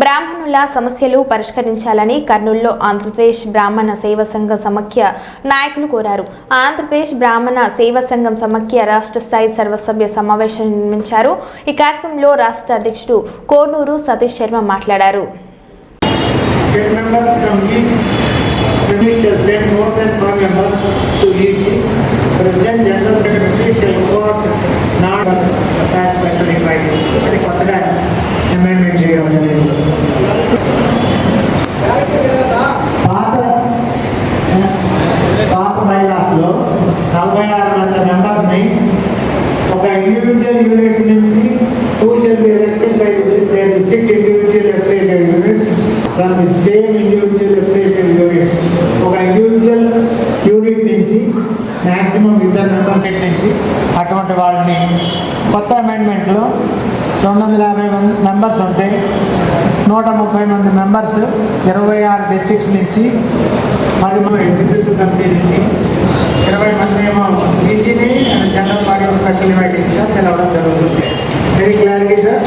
బ్రాహ్మణుల సమస్యలు పరిష్కరించాలని కర్నూలులో ఆంధ్రప్రదేశ్ బ్రాహ్మణ సేవ సంఘం సమాఖ్య నాయకులు కోరారు. ఆంధ్రప్రదేశ్ బ్రాహ్మణ సేవ సంఘం సమాఖ్య రాష్ట్ర స్థాయి సర్వసభ్య సమావేశం నిర్మించారు. ఈ కార్యక్రమంలో రాష్ట్ర అధ్యక్షుడు కోనూరు సతీష్ శర్మ మాట్లాడారు. కొత్తగా ఫ్రమ్ ది సేమ్ ఇండివిజువల్ ఎఫ్ఐడెడ్ యూనిట్స్ ఒక ఇండివిజువల్ యూనిట్ నుంచి మ్యాక్సిమం ఇద్దరు మెంబర్స్ నుంచి అటువంటి వాళ్ళని కొత్త అమెండ్మెంట్లో రెండు వందల యాభై మంది మెంబర్స్ ఉంటే నూట ముప్పై మంది మెంబర్స్ ఇరవై ఆరు డిస్టిక్స్ నుంచి పది మంది ఎగ్జిక్యూటివ్ కమిటీ నుంచి ఇరవై మంది ఏమో బీసీని జనరల్ బాడీ ఆఫ్ స్పెషల్ ఇన్వైటీస్గా పిలవడం జరుగుతుంది. వెరీ క్లారిటీ సార్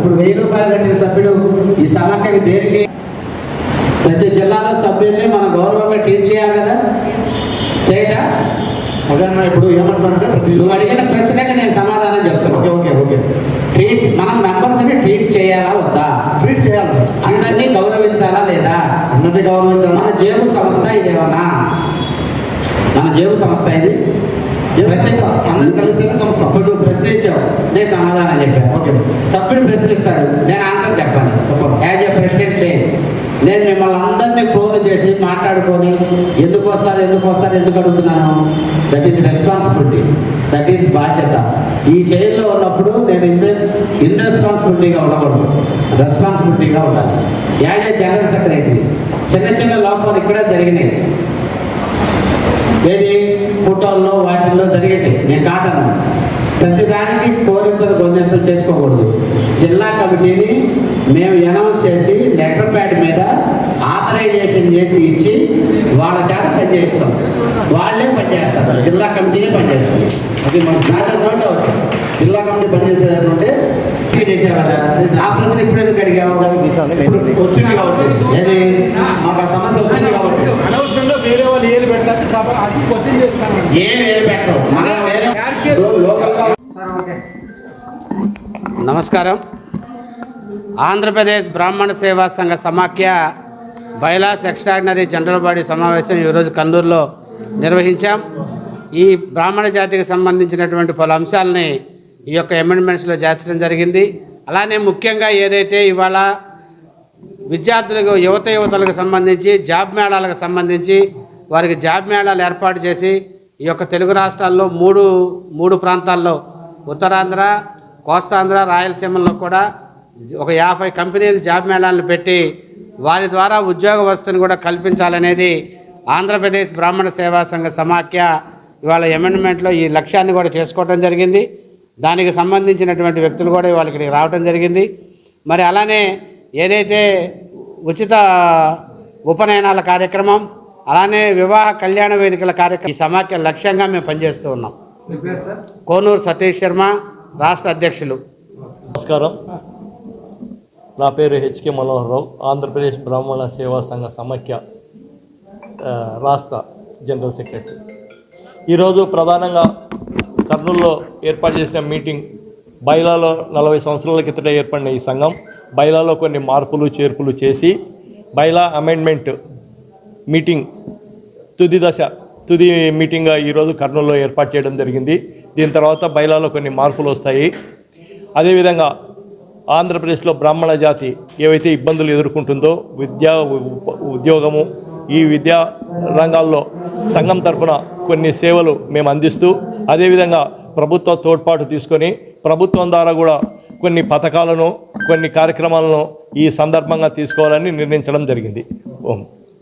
ఇప్పుడు వెయ్యి రూపాయలు కట్టిన సభ్యుడు ఈ సమాఖ్యకి దేనికి? ప్రతి జిల్లాలో సభ్యుల్ని మన గౌరవంగా ట్రీట్ చేయాలి కదా? చేయదా? అదన్నా ఇప్పుడు ఏమంటారంటే ప్రతి నువ్వు అడిగిన ప్రశ్నకి నేను సమాధానం ఓకే చెప్తాను ఓకే ఓకే. ట్రీట్ మనం మెంబర్స్ని ట్రీట్ చేయాలా వద్దా? ట్రీట్ చేయాలి. అందరినీ గౌరవించాలా లేదా? అందరినీ మన గౌరవించాలి జేబు సంస్థ ఇదేమన్నా మన జేబు సంస్థ ఇది అందరూ కలిస్తేనే సంస్థ నువ్వు ప్రశ్నించావు నేను సమాధానం చెప్పాను. ఓకే. సభ్యుడు ప్రశ్నిస్తాడు నేను ఆన్సర్ చెప్పాలి. యాజ్ ఎ ప్రెసిడెంట్ చేయి నేను మిమ్మల్ని అందరినీ ఫోన్ చేసి మాట్లాడుకొని ఎందుకు వస్తారు ఎందుకు వస్తారు ఎందుకు అడుగుతున్నాను? That is responsibility that is బాధ్యత. ఈ జైల్లో ఉన్నప్పుడు నేను ఇన్ ఇన్రెస్పాన్సిబిలిటీగా ఉండకూడదు. రెస్పాన్సిబిలిటీగా ఉండాలి. As a general secretary. చిన్న చిన్న లోపాలు ఇక్కడ జరిగినాయి. ఏది? ఫోటోల్లో వాటిల్లో జరిగేటి నేను కాదను ప్రతిదానికి కోరింతలు గొంతెంతలు చేసుకోకూడదు. జిల్లా కమిటీని మేము అనౌన్స్ చేసి లెటర్ ప్యాడ్ మీద ఆథరైజేషన్ చేసి ఇచ్చి వాళ్ళ చేత పనిచేస్తాం వాళ్ళే పనిచేస్తారు. జిల్లా కమిటీనే పనిచేస్తుంది. అది మన నాకు నో డౌట్ జిల్లా కమిటీ పనిచేసేటంటే చేసేవాళ్ళ ఆ ప్రశ్న ఇప్పుడు ఎందుకు వచ్చింది కాబట్టి. ఏది మాకు ఆ సమస్య వచ్చింది కాబట్టి అనవసరంగా వేరే వాళ్ళు ఏది పెడతారు సభ అది క్వశ్చన్ చేస్తాను ఏం వేలు పెట్టరు మనం వేరే లోకల్గా సార్ ఓకే నమస్కారం. ఆంధ్రప్రదేశ్ బ్రాహ్మణ సేవా సంఘ సమాఖ్య బైలాస్ ఎక్స్ట్రాడినరీ జనరల్ బాడీ సమావేశం ఈరోజు కన్నూరులో నిర్వహించాం. ఈ బ్రాహ్మణ జాతికి సంబంధించినటువంటి పలు అంశాలని ఈ యొక్క అమెండ్మెంట్స్లో చేర్చడం జరిగింది. అలానే ముఖ్యంగా ఏదైతే ఇవాళ విద్యార్థులకు యువత యువతలకు సంబంధించి జాబ్ మేళాలకు సంబంధించి వారికి జాబ్ మేళాలు ఏర్పాటు చేసి ఈ యొక్క తెలుగు రాష్ట్రాల్లో మూడు మూడు ప్రాంతాల్లో ఉత్తరాంధ్ర కోస్తాంధ్ర రాయలసీమల్లో కూడా ఒక యాభై కంపెనీలు జాబ్ మేళాలను పెట్టి వారి ద్వారా ఉద్యోగ వసతిని కూడా కల్పించాలనేది ఆంధ్రప్రదేశ్ బ్రాహ్మణ సేవా సంఘ సమాఖ్య ఇవాళ అమెండ్మెంట్లో ఈ లక్ష్యాన్ని కూడా చేసుకోవడం జరిగింది. దానికి సంబంధించినటువంటి వ్యక్తులు కూడా ఇవాళ ఇక్కడికి రావడం జరిగింది. మరి అలానే ఏదైతే ఉచిత ఉపనయనాల కార్యక్రమం అలానే వివాహ కళ్యాణ వేదికల కార్యక్రమం ఈ సమాఖ్య లక్ష్యంగా మేము పనిచేస్తూ ఉన్నాం. కోనూరు సతీష్ శర్మ రాష్ట్ర అధ్యక్షులు. నమస్కారం. నా పేరు హెచ్కే మనోహర్ రావు. ఆంధ్రప్రదేశ్ బ్రాహ్మణ సేవా సంఘ సమాఖ్య రాష్ట్ర జనరల్ సెక్రటరీ. ఈరోజు ప్రధానంగా కర్నూలులో ఏర్పాటు చేసిన మీటింగ్ బైలాలో నలభై సంవత్సరాల కిందట ఏర్పడిన ఈ సంఘం బైలాలో కొన్ని మార్పులు చేర్పులు చేసి బైలా అమెండ్మెంట్ మీటింగ్ తుది దశ తుది మీటింగ్గా ఈరోజు కర్నూలులో ఏర్పాటు చేయడం జరిగింది. దీని తర్వాత బైలాలో కొన్ని మార్పులు వస్తాయి. అదేవిధంగా ఆంధ్రప్రదేశ్లో బ్రాహ్మణ జాతి ఏవైతే ఇబ్బందులు ఎదుర్కొంటుందో విద్యా ఉద్యోగము ఈ విద్యా రంగాల్లో సంఘం తరపున కొన్ని సేవలు మేము అందిస్తూ అదేవిధంగా ప్రభుత్వ తోడ్పాటు తీసుకొని ప్రభుత్వం ద్వారా కూడా కొన్ని పథకాలను కొన్ని కార్యక్రమాలను ఈ సందర్భంగా తీసుకోవాలని నిర్ణయించడం జరిగింది. ఓం.